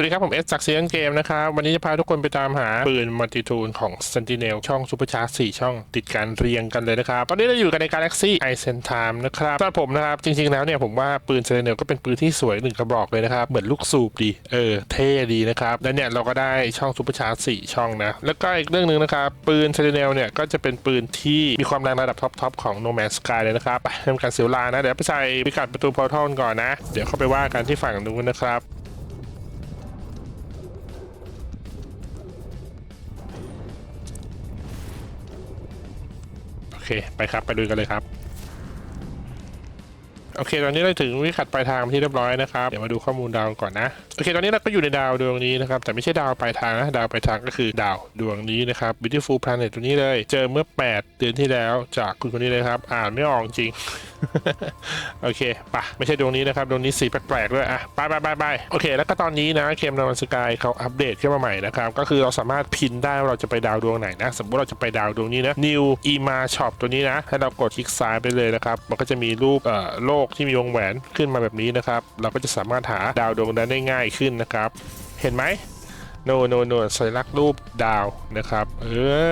สวัสดีครับ ผมเอสจากเซียนเกมนะครับ วันนี้จะพาทุกคนไปตามหาปืนมัลติทูนของ Sentinel ช่องซูเปอร์ชาร์จ4ช่องติดกันเรียงกันเลยนะครับ ตอนนี้เราอยู่กันใน Galaxy i s e n Time นะครับสำหรับผมนะครับ จริงๆแล้วเนี่ยผมว่าปืน Sentinel ก็เป็นปืนที่สวยหนึ่งกระบอกเลยนะครับ เหมือนลูกสูบดี เออ เท่ดีนะครับ แล้วเนี่ยเราก็ได้ช่องซูเปอร์ชาร์จ4ช่องนะ แล้วก็อีกเรื่องหนึ่งนะครับปืน Sentinel เนี่ยก็จะเป็นปืนที่มีความแรงระดับท็อปๆของ No Man's Sky เลยนะครับไปทำการเสียเวลานะเดี๋ยวไปใส่พิกัดประตูพอร์ทัลก่อนนะ เดี๋ยวเข้าไปว่ากันที่ฝั่งนู้นนะครับ เค ไปครับ ไปดูกันเลยครับ โอเค ตอนนี้เราถึงวิกัดปลายทางเป็นที่เรียบร้อยนะครับ เดี๋ยวมาดูข้อมูลดาวก่อนนะ โอเค ตอนนี้เราก็อยู่ในดาวดวงนี้นะครับ แต่ไม่ใช่ดาวปลายทางนะ ดาวปลายทางก็คือดาวดวงนี้นะครับ Beautiful Planet ตัวนี้เลย เจอเมื่อ 8 เดือนที่แล้วจากคุณคนนี้เลยครับ อ่านไม่ออกจริง โอเคปะไม่ใช่ดวงนี้นะครับ ดวงนี้สีแปลกๆด้วย อะไปไปไปไปโอเค แล้วก็ตอนนี้นะ เคมนอนสกายเขาอัปเดตขึ้นมาใหม่นะครับ ก็คือเราสามารถพินได้ว่าเราจะไปดาวดวงไหนนะ สมมติเราจะไปดาวดวงนี้นะ New Ema Shop ตัวนี้นะ ให้เรากดคลิกซ้ายไปเลยนะครับ มันก็จะมีรูปเอ่อโลกที่มีวงแหวนขึ้นมาแบบนี้นะครับ เราก็จะสามารถหาดาวดวงนั้นได้ง่ายขึ้นนะครับ เห็นไหมโนโนโนสัญลักษณ์รูปดาวนะครับ เอ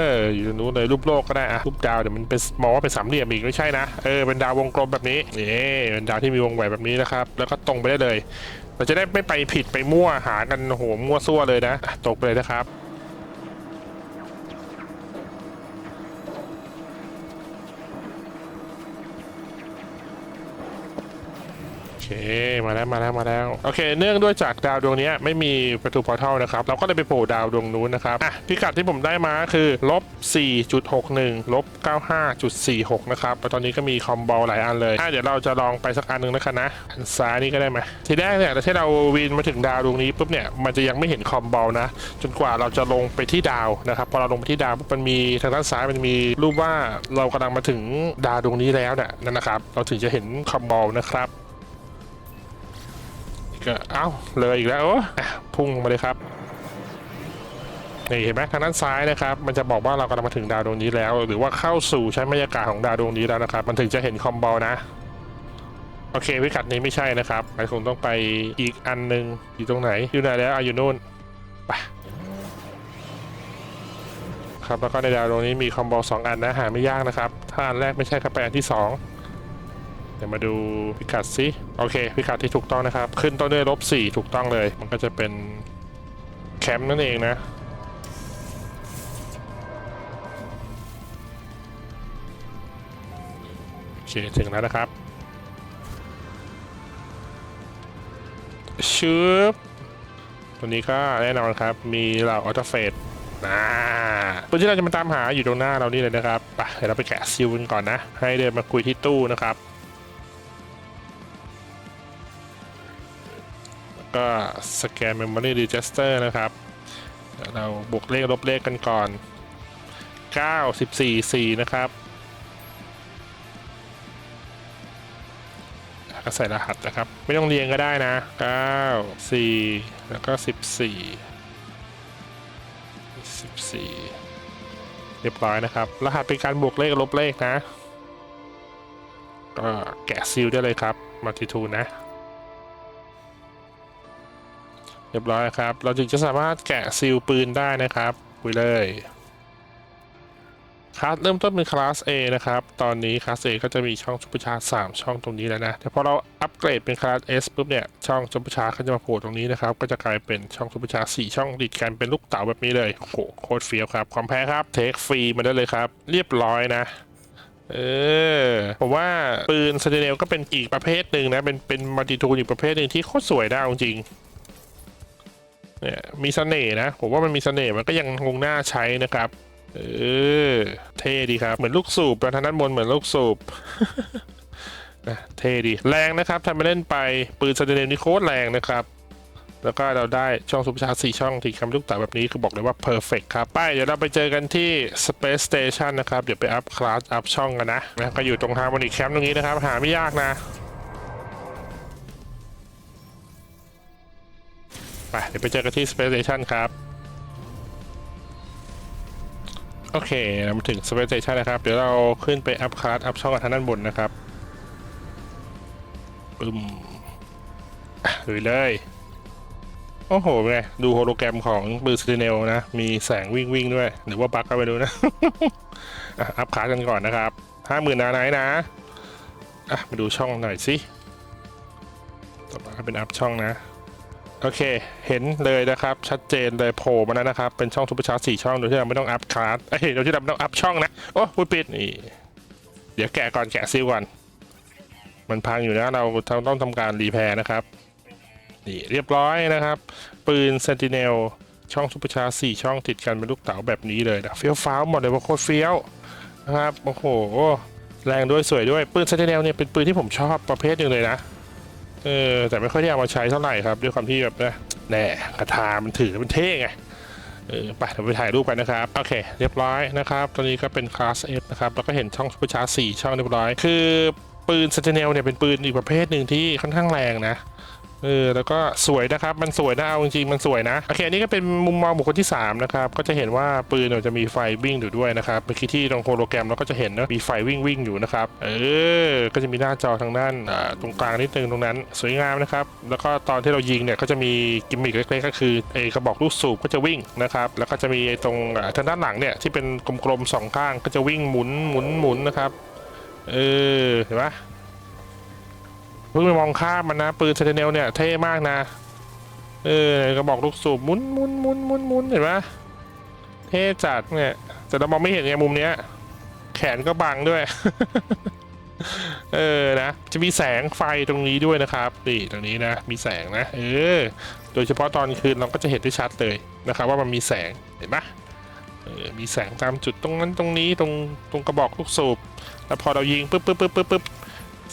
อ อยู่ตรงนู้นเลยรูปโลกก็ได้อะรูปดาวเดี๋ยวมันเป็นมองว่าเป็นสามเหลี่ยมอีกไม่ใช่นะ เออ เป็นดาววงกลมแบบนี้นี่เป็นดาวที่มีวงแหวนแบบนี้นะครับ แล้วก็ตรงไปได้เลย เราจะได้ไม่ไปผิดไปมั่วหากันโหมั่วซั่วเลยนะตรงไปเลยนะครับ เคมาแล้วมาแล้วมาแล้วโอเค เนื่องด้วยจากดาวดวงนี้ไม่มีประตูพอร์ทัลนะครับเราก็เลยไปโผล่ดาวดวงนู้นนะครับอะพิกัดที่ผมได้มาคือลบ4.61ลบ95.46นะครับตอนนี้ก็มีคอมโบหลายอันเลยอะเดี๋ยวเราจะลองไปสักอันหนึ่งนะครับนะอันซ้ายนี่ก็ได้ไหมทีแรกเนี่ยถ้าเราวินมาถึงดาวดวงนี้ปุ๊บเนี่ยมันจะยังไม่เห็นคอมโบนะ จนกว่าเราจะลงไปที่ดาวนะครับพอเราลงไปที่ดาวปุ๊บมันมีทางด้านซ้ายมันมีรูปว่าเรากำลังมาถึงดาวดวงนี้แล้วเนี่ยนั่นนะครับ เราถึงจะเห็นคอมโบนะครับ ก็เอ้าเลยอีกแล้วโอ้ะพุ่งมาเลยครับนี่เห็นไหมทางด้านซ้ายนะครับ มันจะบอกว่าเรากำลังมาถึงดาวดวงนี้แล้ว หรือว่าเข้าสู่ชั้นบรรยากาศของดาวดวงนี้แล้วนะครับ มันถึงจะเห็นคอมโบนะ โอเคพิกัดนี้ไม่ใช่นะครับมันคงต้องไปอีกอันหนึ่งอยู่ตรงไหน อยู่ไหนแล้วอะอยู่นู่นไปครับแล้วก็ในดาวดวงนี้มีคอมโบสองอันนะหาไม่ยากนะครับ ถ้าอันแรกไม่ใช่ครับไปอันที่สอง เดี๋ยวมาดูพิกัดสิโอเค พิกัดที่ถูกต้องนะครับ ขึ้นต้นด้วยลบสี่ถูกต้องเลย มันก็จะเป็นแคมป์นั่นเองนะโอเคถึงแล้วนะครับชืบตัวนี้ก็แน่นอนครับ มีเหล่าออโตเฟสนะปืนที่เราจะมาตามหาอยู่ตรงหน้าเรานี่เลยนะครับไปเดี๋ยวเราไปแกะซิลกันก่อนนะ ให้เดินมาคุยที่ตู้นะครับ ก็สแกน Memory Register นะครับเราบวกเลขลบเลขกันก่อน 9 14 4 นะครับก็ใส่รหัสนะครับ ไม่ต้องเรียงก็ได้นะ 9 4 แล้วก็ 14 14 เรียบร้อยนะครับ รหัสเป็นการบวกเลขลบเลขนะ ก็แกะซิลได้เลยครับมัลติทูนะ เรียบร้อยครับ เราถึงจะสามารถแกะซีลปืนได้นะครับคุยเลยคลาสเริ่มต้นเป็นคลาส A นะครับ ตอนนี้คลาส A ก็จะมีช่องซุปเปร์ชาร์จ3ช่องตรงนี้แล้วนะ แต่พอเราอัปเกรดเป็นคลาส S ปุ๊บเนี่ย ช่องซุปเปร์ชาร์ก็จะมาโผล่ตรงนี้นะครับ ก็จะกลายเป็นช่องซุปเปร์ชาร์จ4ช่องติดกันเป็นลูกเต๋าแบบนี้เลย โหโคตรเฟี้ยวครับ ความแพ้ครับ เทคฟรีมาได้เลยครับ เรียบร้อยนะเออผมว่าปืน Sentinel ก็เป็นอีกประเภทหนึ่งนะ เป็นเป็นมัลติทูนอีกประเภทหนึ่งที่โคตรสวยได้จริง เนี่ยมีเสน่ห์นะ ผมว่ามันมีเสน่ห์มันก็ยังคงน่าใช้นะครับเออเท่ดีครับ เหมือนลูกสูบทางด้านบนเหมือนลูกสูบนะเท่ดี แรงนะครับทำไปเล่นไปปืนสเตเนนี่โคตรแรงนะครับ แล้วก็เราได้ช่องซุปร์ชาสี่ช่องที่คำลูกเต๋าแบบนี้คือบอกเลยว่าเพอร์เฟกครับ ไป เดี๋ยวเราไปเจอกันที่ Space Station นะครับ เดี๋ยวไปอัพคลาสอัพช่องกันนะนะก็อยู่ตรงทางบนอีกแคมป์ตรงนี้นะครับ หาไม่ยากนะ ไปเดี๋ยวไปเจอกันที่ Space Station ครับ โอเคเรามาถึง Space Station นะครับ เดี๋ยวเราขึ้นไปอัพคลาสอัพช่องกันทางด้านบนนะครับปึ้มอะลุยเลย โอ้โหไงดูโฮโลแกรมของปืนสเตเนลนะ มีแสงวิ่งวิ่งด้วย หรือว่าบั๊กก็ไม่รู้นะ อัพคลาร์กันก่อนนะครับห้าหมื่นนาไนนะอะมาดูช่องหน่อยสิ ต่อมาก็เป็นอัพช่องนะ โอเค เห็นเลยนะครับ ชัดเจนเลยโผล่มาแล้วนะครับ เป็นช่องทุบชาร์จสี่ช่อง โดยที่เราไม่ต้องอัพคลาร์ดเอ้ยโดยที่เราไม่ต้องอัพช่องนะ โอ้พูดปิดนี่ เดี๋ยวแกะก่อนแกะซิลก่อน มันพังอยู่นะ เราต้องทำการรีแพร์นะครับ นี่เรียบร้อยนะครับ ปืน Sentinel ช่องซุปเปอร์ชาร์จสี่ช่องติดกันเป็นลูกเต๋าแบบนี้เลยนะเฟี้ยวฟ้าวหมดเลยว่าโคตรเฟี้ยวนะครับ โอ้โห แรงด้วยสวยด้วย ปืน Sentinel เนี่ยเป็นปืนที่ผมชอบประเภทหนึ่งเลยนะ เออแต่ไม่ค่อยได้เอามาใช้เท่าไหร่ครับ ด้วยความที่แบบนะแน่กระทามันถือมันเท่ไงเออไปเดี๋ยวไปถ่ายรูปกันนะครับ โอเค เรียบร้อยนะครับ ตอนนี้ก็เป็นคลาส F นะครับ แล้วก็เห็นช่องสุประชาร์จ4ช่องเรียบร้อย คือปืน Sentinel เนี่ยเป็นปืนอีกประเภทหนึ่งที่ค่อนข้างแรงนะ เออแล้วก็สวยนะครับมันสวยนะเอาจริงๆมันสวยนะโอเคอันนี้ก็เป็นมุมมองบุคคลที่3นะครับก็จะเห็นว่าปืนเนี่ยจะมีไฟวิ่งอยู่ด้วยนะครับเมื่อกี้ที่ตรงโฮโลแกรมเราก็จะเห็นนะมีไฟวิ่งวิ่งอยู่นะครับเออก็จะมีหน้าจอทางด้านตรงกลางนิดนึงตรงนั้น สวยงามนะครับแล้วก็ตอนที่เรายิงเนี่ยก็จะมีกิมมิคเล็กๆก็คือไอ้กระบอกลูกสูบก็จะวิ่งนะครับแล้วก็จะมีไอตรงทางด้านหลังเนี่ยที่เป็นกลมๆสองข้างก็จะวิ่งหมุนหมุนหมุนนะครับเออเห็นปะ เพิ่งไปมองข้ามมันนะ ปืนเซนเนลเนี่ยเท่มากนะ เออกระบอกลูกสูบมุนมุนมุนมุนมุนเห็นปะเท่จัดเนี่ย แต่เรามองไม่เห็นไงมุมเนี้ย แขนก็บังด้วย เออนะ จะมีแสงไฟตรงนี้ด้วยนะครับนี่ตรงนี้นะ มีแสงนะ เออ โดยเฉพาะตอนคืนเราก็จะเห็นได้ชัดเลยนะครับ ว่ามันมีแสงเห็นปะเออมีแสงตามจุดตรงนั้นตรงนี้ตรงตรงกระบอกลูกสูบ แล้วพอเรายิงปุ๊บปุ๊บปุ๊บปุ๊บปุ๊บ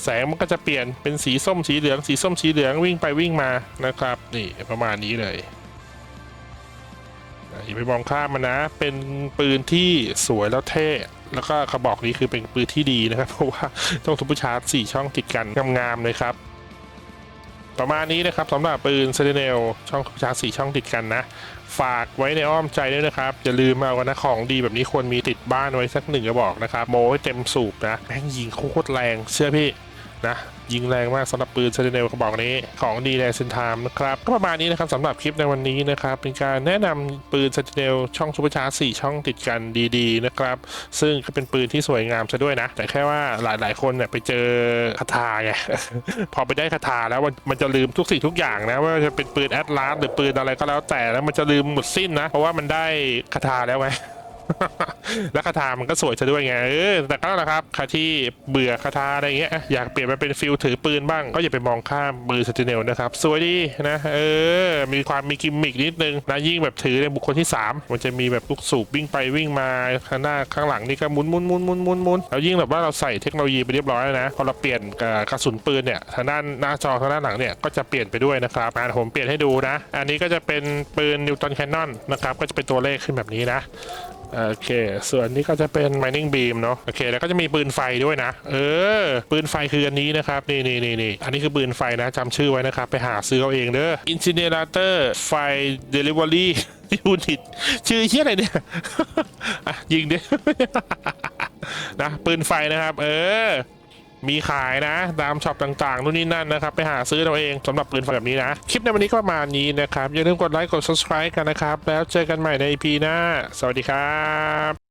แสงมันก็จะเปลี่ยนเป็นสีส้มสีเหลือง สีส้มสีเหลืองวิ่งไปวิ่งมานะครับ นี่ประมาณนี้เลยอย่าไปมองข้ามมันนะ เป็นปืนที่สวยแล้วเท่ แล้วก็กระบอกนี้คือเป็นปืนที่ดีนะครับ เพราะว่าต้องทุบชาร์จสี่ช่องติดกันงามๆเลยครับ ประมาณนี้นะครับสำหรับปืนเซเนลช่องทุบชาสีช่องติดกันนะ ฝากไว้ในอ้อมใจด้วยนะครับ อย่าลืมเอากันนะของดีแบบนี้ควรมีติดบ้านไว้สักหนึ่งกระบอกนะครับ โมให้เต็มสูบนะแม่งยิงโคตรแรงเชื่อพี่นะ ยิงแรงมากสำหรับปืนเซนเนลกระบอกนี้ของดีในเซนทามนะครับก็ประมาณนี้นะครับสำหรับคลิปในวันนี้นะครับเป็นการแนะนำปืนเซนเนลช่องซูเปอร์ชาร์จสี่ช่องติดกันดีๆนะครับซึ่งก็เป็นปืนที่สวยงามซะด้วยนะ แต่แค่ว่าหลายๆคนเนี่ยไปเจอคาถาไงพอไปได้คาถาแล้วมันมันจะลืมทุกสิ่งทุกอย่างนะว่าจะเป็นปืนแอดลาสหรือปืนอะไรก็แล้วแต่แล้วมันจะลืมหมดสิ้นนะ เพราะว่ามันได้คาถาแล้วไง แล้วคาถามันก็สวยซะด้วยไงเออแต่ก็นะครับใครที่เบื่อคาถาอะไรเงี้ยอยากเปลี่ยนมาเป็นฟิลถือปืนบ้าง ก็อย่าไปมองข้ามปืนสติเนลนะครับสวยดีนะเออ มีความมีกิมมิกนิดนึงนะยิ่งแบบถือในบุคคลที่ 3 มันจะมีแบบลูกสูบวิ่งไปวิ่งมาข้างหน้าข้างหลังนี่ก็หมุนหมุนหมุนหมุนหมุนหมุนแล้วยิ่งแบบว่าเราใส่เทคโนโลยีไปเรียบร้อยแล้วนะพอเราเปลี่ยนกับกระสุนปืนเนี่ยทางด้านหน้าจอทางด้านหลังเนี่ยก็จะเปลี่ยนไปด้วยนะครับอ่าผมเปลี่ยนให้ดูนะ อันนี้ก็จะเป็นปืนนิวตันแคนนอนนะครับก็จะเป็นตัวเลขขึ้นแบบนี้นะโอเค ส่วนนี้ก็จะเป็น mining beam เนาะโอเค แล้วก็จะมีปืนไฟด้วยนะ เออ ปืนไฟคืออันนี้นะครับ นี่นี่นี่นี่อันนี้คือปืนไฟนะจำชื่อไว้นะครับ ไปหาซื้อเอาเองเด้อ incinerator ไฟ delivery unit ชื่อเฮียอะไรเนี่ยอะยิงดินะปืนไฟนะครับ เออ มีขายนะตามช็อปต่างๆนู่นนี่นั่นนะครับ ไปหาซื้อเอาเองสำหรับปืนไฟแบบนี้นะ คลิปในวันนี้ก็ประมาณนี้นะครับ อย่าลืมกดไลค์กด subscribe กันนะครับ แล้วเจอกันใหม่ใน EP หน้า สวัสดีครับ